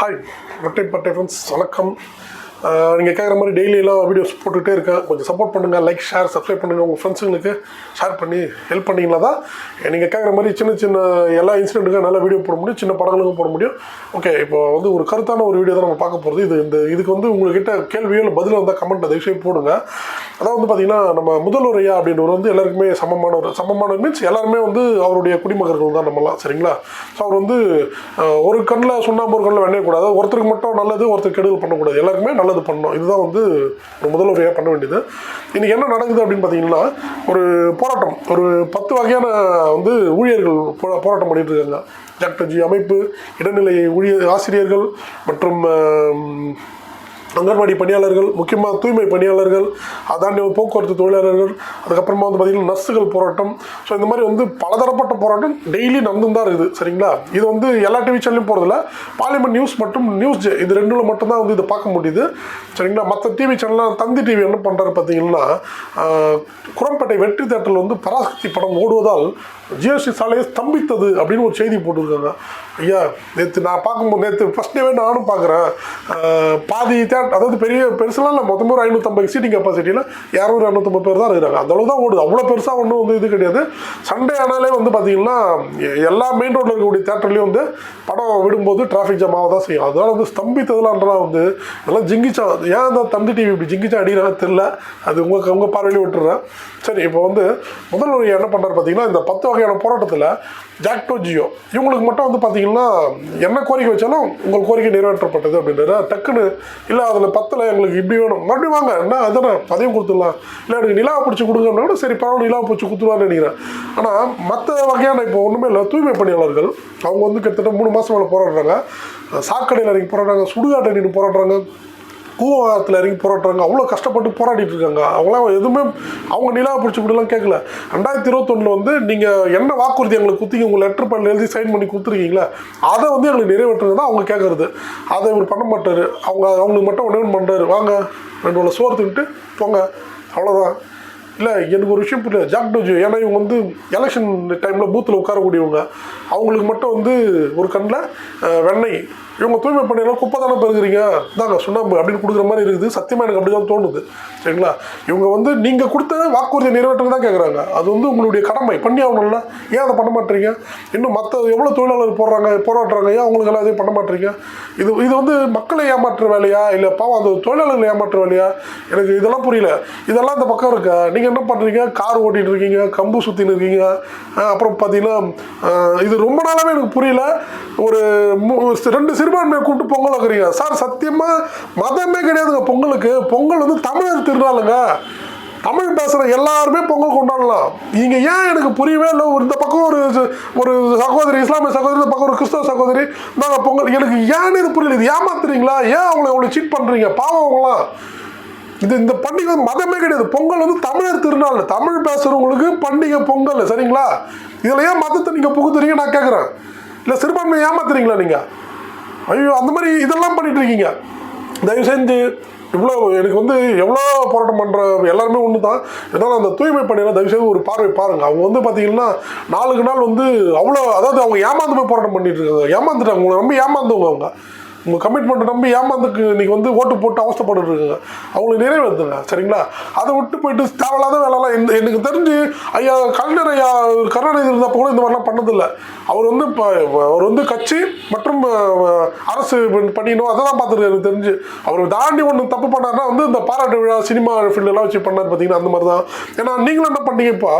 Hi ரொட்டை பட்டை friends வணக்கம். நீங்கள் கேட்குற மாதிரி டெய்லியெல்லாம் வீடியோஸ் போட்டுகிட்டே இருக்கேன். கொஞ்சம் சப்போர்ட் பண்ணுங்கள் லைக் ஷேர் சப்ஸ்கிரைப் பண்ணுங்கள் உங்கள் ஃப்ரெண்ட்ஸுங்களுக்கு ஷேர் பண்ணி ஹெல்ப் பண்ணிங்களா தான்? நீங்கள் கேட்குற மாதிரி சின்ன சின்ன எல்லா இன்சிடென்ட்டுக்கும் நல்ல வீடியோ போட முடியும் சின்ன படங்களுக்கும் போட முடியும். ஓகே இப்போ வந்து ஒரு கருத்தான ஒரு வீடியோ தான் நம்ம பார்க்க போகிறது இது இந்த இதுக்கு வந்து உங்கள்கிட்ட கேள்வியோ இல்லை பதில் வந்தால் கமெண்ட் தயவுசெய்து போடுங்க. ஆனால் வந்து பார்த்தீங்கன்னா நம்ம முதல்வரையா அப்படின்றவர் வந்து எல்லாருக்குமே சமமானவர். சமமானவர் மீன்ஸ் எல்லாருமே வந்து அவருடைய குடிமகர்கள் தான் நம்மலாம் சரிங்களா? ஸோ அவர் வந்து ஒரு கண்ணில் சுண்ணாம்பு ஒரு கண்ணில் வெண்ணக்கூடாது ஒருத்தருக்கு மட்டும் நல்லது ஒருத்தர் கெடுதல் பண்ணக்கூடாது. எல்லாருக்குமே நல்லது பண்ணணும். இதுதான் வந்து ஒரு முதல்வரையாக பண்ண வேண்டியது. இன்றைக்கி என்ன நடக்குது அப்படின்னு பார்த்தீங்கன்னா ஒரு போராட்டம். ஒரு பத்து வகையான வந்து ஊழியர்கள் போ- போராட்டம் பண்ணிட்டு இருக்காங்க டாக்டர்ஜி அமைப்பு இடைநிலை ஊழியர் ஆசிரியர்கள் மற்றும் அங்கன்வாடி பணியாளர்கள் முக்கியமாக தூய்மை பணியாளர்கள் அதாண்டி போக்குவரத்து தொழிலாளர்கள் அதுக்கப்புறமா வந்து பார்த்திங்கன்னா நர்ஸுகள் போராட்டம். ஸோ இந்த மாதிரி வந்து பலதரப்பட்ட போராட்டம் டெய்லி நடந்து தான் இருக்குது. சரிங்களா? இது வந்து எல்லா டிவி சேனலையும் போகிறதில்ல பார்லிமெண்ட் நியூஸ் மற்றும் நியூஸ் ஜே இது ரெண்டுல மட்டும்தான் வந்து இதை பார்க்க முடியுது. சரிங்களா? மற்ற டிவி சேனல்லாம் தந்தி டிவி என்ன பண்ணுறாரு பார்த்தீங்கன்னா குரம்பேட்டை வெற்றி தேட்டரில் வந்து பராசக்தி படம் ஓடுவதால் ஜிஎஸ்டி சாலையை ஸ்தம்பித்தது அப்படின்னு ஒரு செய்தி போட்டிருக்காங்க. ஐயா நேற்று நான் பார்க்கும்போது நேற்று ஃபஸ்ட் டேவே நானும் பார்க்குறேன். பாதி விளையாட்டு அதாவது பெரிய பெருசுலாம் இல்லை மொத்தமாக ஒரு ஐநூற்றம்பது சீட்டிங் கெப்பாசிட்டியில் இரநூறு இரநூத்தம்பது பேர் தான் இருக்கிறாங்க. அந்த அளவு தான் ஓடுது. அவ்வளோ பெருசாக ஒன்றும் வந்து இது கிடையாது. சண்டே ஆனாலே வந்து பார்த்தீங்கன்னா எல்லா மெயின் ரோட்டில் இருக்கக்கூடிய தேட்டர்லேயும் வந்து படம் விடும்போது டிராஃபிக் ஜாம் ஆக தான் செய்யும். அதனால் வந்து ஸ்தம்பித்ததுலான்றலாம் வந்து இதெல்லாம் ஜிங்கிச்சா ஏன் அந்த தந்தி டிவி இப்படி ஜிங்கிச்சா அடிக்கிறாங்க தெரில அது உங்கள் உங்கள் பார்வையிலே விட்டுறேன். சரி இப்போ வந்து முதல் என்ன பண்ணுறாரு பார்த்தீங்கன்னா இந்த பத்து வகையான போராட்டத்தில் ஜாக்டோ ஜியோ இவங்களுக்கு மட்டும் வந்து பார்த்தீங்கன்னா என்ன கோரிக்கை வச்சாலும் உங்கள் கோரிக்கை நிறைவேற்றப்பட்டது அப்படின்றாரு. டக்குன்னு இல்லை அதில் பத்தில் எங்களுக்கு இப்படி வேணும். மறுபடியும் வாங்க. என்ன அதானே? பதவியும் கொடுத்துடலாம். இல்லை எனக்கு நிலாவை பிடிச்சி கொடுங்கன்னா கூட சரி பரவாயில்ல நிலாவை பிடிச்சி கொடுத்துருவான்னு நினைக்கிறேன். ஆனால் மற்ற வகையான இப்போ ஒன்றுமே இல்லை தூய்மை பணியாளர்கள் அவங்க வந்து கிட்டத்தட்ட மூணு மாதம் மேலே போராடுறாங்க. சாக்கடையில் இறங்கி போராடுறாங்க சுடுகாட்டை நின்று போராடுறாங்க. கூவத்தில் இறங்கி போராடுறாங்க அவ்வளோ கஷ்டப்பட்டு போராடிட்டு இருக்காங்க. அவங்களாம் எதுவுமே அவங்க நிலாவை பிடிச்சி கூடலாம் கேட்கல. ரெண்டாயிரத்தி இருபத்தொன்னில் வந்து நீங்கள் என்ன வாக்குறுதி எங்களுக்கு குத்திங்க உங்கள் லெட்டர் பண்ணி எழுதி சைன் பண்ணி கொடுத்துருக்கீங்களா? அதை வந்து எங்களுக்கு நிறைவேற்றுறது தான் அவங்க கேட்குறது. அதை இவர் பண்ண மாட்டார். அவங்க அவங்களுக்கு மட்டும் ஒன்றே ஒன்று பண்ணுறாரு வாங்க ரெண்டு வேளை சோறு தின்ட்டு போங்க. அவ்வளோதான் இல்லை எனக்கு ஒரு விஷயம் புரியல. ஜாக் டோஜி ஏன்னா இவங்க வந்து எலெக்ஷன் டைமில் பூத்தில் உட்காரக்கூடியவங்க. அவங்களுக்கு மட்டும் வந்து ஒரு கண்ணில் வெண்ணெய். இவங்க தூய்மை பண்ணிடலாம் குப்பை தானே பெருகிறீங்க தாங்க சுண்ணாம்பு அப்படின்னு கொடுக்குற மாதிரி இருக்குது. சத்தியமாக எனக்கு அப்படி தான் தோணுது. சரிங்களா? இவங்க வந்து நீங்கள் கொடுத்த வாக்குறுதியை நிறைவேற்றது தான் கேட்குறாங்க அது வந்து உங்களுடைய கடமை. பண்ணி ஆகணும்ல. ஏன் அதை பண்ண மாட்டீங்க? இன்னும் மற்ற எவ்வளோ தொழிலாளர் போடுறாங்க போராடுறாங்க? ஏன் அவங்களுக்கு எல்லாம் பண்ண மாட்டீங்க? இது இது வந்து மக்களை ஏமாற்றுற வேலையா? இல்லை பாவம் அந்த தொழிலாளர்களை ஏமாற்றுற வேலையா? எனக்கு இதெல்லாம் புரியல. இதெல்லாம் அந்த பக்கம் இருக்கா? நீங்கள் என்ன பண்ணுறீங்க கார் ஓட்டிகிட்டு இருக்கீங்க கம்பு சுற்றின்னு இருக்கீங்க அப்புறம் பார்த்தீங்கன்னா இது ரொம்ப நாளாகவே எனக்கு புரியல. ஒரு மூ- ரெண்டு சிறுபான்மையை கூப்பிட்டு பொங்கல் வைக்கிறீங்க. சார் சத்தியமாக மதமே கிடையாதுங்க பொங்கலுக்கு. பொங்கல் வந்து தமிழர் திருநாளுங்க. தமிழ் பேசுகிற எல்லாருமே பொங்கல் கொண்டாடலாம். இங்கே ஏன் எனக்கு புரியவே இல்லை? ஒரு இந்த பக்கம் ஒரு ஒரு சகோதரி இஸ்லாமிய சகோதரி இந்த பக்கம் ஒரு கிறிஸ்தவ சகோதரி நாங்கள் பொங்கல். எனக்கு ஏன்னு இது புரியல. இது ஏமாத்துறீங்களா? ஏன் அவங்கள எவ்வளோ சீட் பண்ணுறீங்க பாவம் அவங்களாம். இது இந்த பண்டிகை வந்து மதமே கிடையாது. பொங்கல் வந்து தமிழர் திருநாள். தமிழ் பேசுகிறவங்களுக்கு பண்டிகை பொங்கல் சரிங்களா? இதில் ஏன் மதத்தை நீங்கள் புகுத்துறீங்க நான் கேட்குறேன் இல்லை சிறுபான்மையை ஏமாத்துறீங்களா நீங்கள் ஐயோ அந்த மாதிரி இதெல்லாம் பண்ணிட்டு இருக்கீங்க. தயவு செஞ்சு இவ்வளோ எனக்கு வந்து எவ்வளோ போராட்டம் பண்ணுற எல்லாருமே ஒன்று தான் இதனால் அந்த தூய்மை பணியெல்லாம் தயவு செய்து ஒரு பார்வை பாருங்கள் அவங்க வந்து பார்த்தீங்கன்னா நாளுக்கு நாள் வந்து அவ்வளோ அதாவது அவங்க ஏமாந்து போய் போராட்டம் பண்ணிட்டு இருக்காங்க. ஏமாந்துட்டாங்க. உங்களை ரொம்ப ஏமாந்தவங்க அவங்க. உங்கள் கமிட்மெண்ட்டை நம்பி ஏமாந்துக்கு நீங்கள் வந்து ஓட்டு போட்டு அவஸ்தப்பட்டு இருக்காங்க அவங்களுக்கு நிறைவேற்றுங்க சரிங்களா? அதை விட்டு போயிட்டு தேவையில்லாத வேலைலாம் இந்த எனக்கு தெரிஞ்சு ஐயா கலைஞர் ஐயா கருணாநிதி இருந்தப்போ கூட இந்த மாதிரிலாம் பண்ணதில்லை. அவர் வந்து இப்போ அவர் வந்து கட்சி மற்றும் அரசு பண்ணிடணும் அதை தான் பார்த்துருக்காரு எனக்கு தெரிஞ்சு அவர் தாண்டி ஒன்று தப்பு பண்ணாருன்னா வந்து இந்த பாராட்டு விழா சினிமா ஃபீல்டெல்லாம் வச்சு பண்ணார் பார்த்தீங்கன்னா அந்த மாதிரி தான் ஏன்னா நீங்களும் என்ன பண்ணீங்க இப்போ?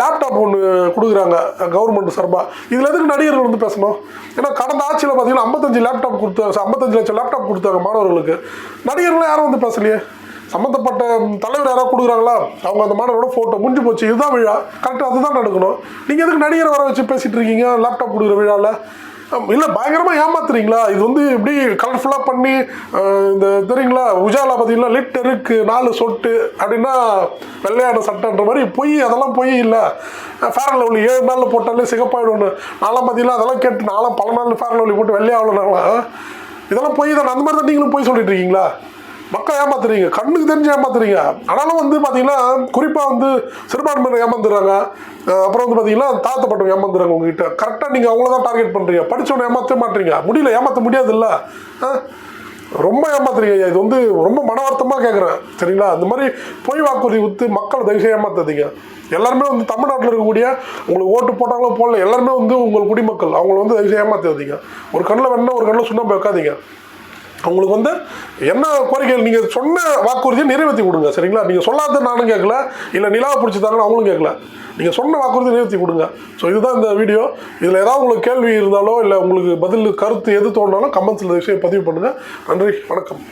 லேப்டாப் ஒன்று கொடுக்குறாங்க கவர்மெண்ட் சார்பாக இதில் எதுக்கு நடிகர்கள் வந்து பேசணும்? ஏன்னா கடந்த ஆட்சியில் பார்த்தீங்கன்னா ஐம்பத்தஞ்சு லேப்டாப் கொடுத்த ஐம்பத்தஞ்சு லட்சம் லேப்டாப் கொடுத்தாங்க மாணவர்களுக்கு. நடிகர்களும் யாரும் வந்து பேசலையே? சம்மந்தப்பட்ட தலைவர் யாராவது கொடுக்குறாங்களா? அவங்க அந்த மாணவரோட ஃபோட்டோ முடிஞ்சு போச்சு. இதுதான் விழா. கரெக்டாக அதுதான் நடக்கணும். நீங்கள் எதுக்கு நடிகரை வர வச்சு பேசிகிட்டு இருக்கீங்க? லேப்டாப் கொடுக்குற விழாவில் இல்லை பயங்கரமாக ஏமாத்துறீங்களா? இது வந்து எப்படி கலர்ஃபுல்லாக பண்ணி இந்த தெரியுங்களா? உஜாலா பார்த்தீங்கன்னா லிட்டருக்கு நாலு சொட்டு அப்படின்னா வெள்ளையான சட்டைன்ற மாதிரி பொய் அதெல்லாம் பொய் இல்லை. ஃபேர் அண்ட் லவ்லி ஏழு நாளில் போட்டாலே சிகப்பாயிடும்னு. நான்லாம் பார்த்தீங்கன்னா அதெல்லாம் கேட்டு நான்லாம் பல நாள் ஃபேர் லவ்லி போட்டு வெள்ளையாகலாம் இதெல்லாம் பொய் தானே? அந்த மாதிரி தான் நீங்களும் பொய் சொல்லிட்டு இருக்கீங்களா? மக்களை ஏமாத்துறீங்க கண்ணுக்கு தெரிஞ்சு ஏமாத்துறீங்க. ஆனாலும் வந்து பார்த்தீங்கன்னா குறிப்பாக வந்து சிறுபான்மையினர் ஏமாந்துடுறாங்க அப்புறம் வந்து பார்த்தீங்கன்னா தாத்தப்பட்டவங்க ஏமாந்துறாங்க உங்ககிட்ட. கரெக்டாக நீங்கள் அவங்கள தான் டார்கெட் பண்ணுறீங்க படிச்சவனை ஏமாற்ற மாட்டீங்க. முடியல ஏமாற்ற முடியாது இல்லை ரொம்ப ஏமாத்துறீங்க இது வந்து ரொம்ப மன வருத்தமாக கேட்குறேன் சரிங்களா? அந்த மாதிரி பொய் வாக்குறுதி வித்து மக்களை தயவுசெய்து ஏமாத்தாதீங்க. எல்லாருமே வந்து தமிழ்நாட்டில் இருக்கக்கூடிய உங்களுக்கு ஓட்டு போட்டாங்களோ போடல எல்லாருமே வந்து உங்கள் குடிமக்கள். அவங்கள வந்து தயவுசெய்து ஏமாத்தாதீங்க ஒரு கண்ணில் வேணா ஒரு கண்ணில் சுண்ணாம்பு வைக்காதீங்க. அவங்களுக்கு வந்து என்ன கோரிக்கைகள்? நீங்கள் சொன்ன வாக்குறுதியை நிறைவேற்றி கொடுங்க சரிங்களா? நீங்கள் சொல்லாத நானும் கேட்கல இல்லை நிலாவை பிடிச்சிட்டாங்கன்னு அவங்களும் கேட்கல. நீங்கள் சொன்ன வாக்குறுதி நிறைவேற்றி கொடுங்க. ஸோ இதுதான் இந்த வீடியோ. இதில் ஏதாவது உங்களுக்கு கேள்வி இருந்தாலோ இல்லை உங்களுக்கு பதில் கருத்து எது தோணுனாலும் கமெண்ட்ஸில் விஷயம் பதிவு பண்ணுங்கள் நன்றி வணக்கம்.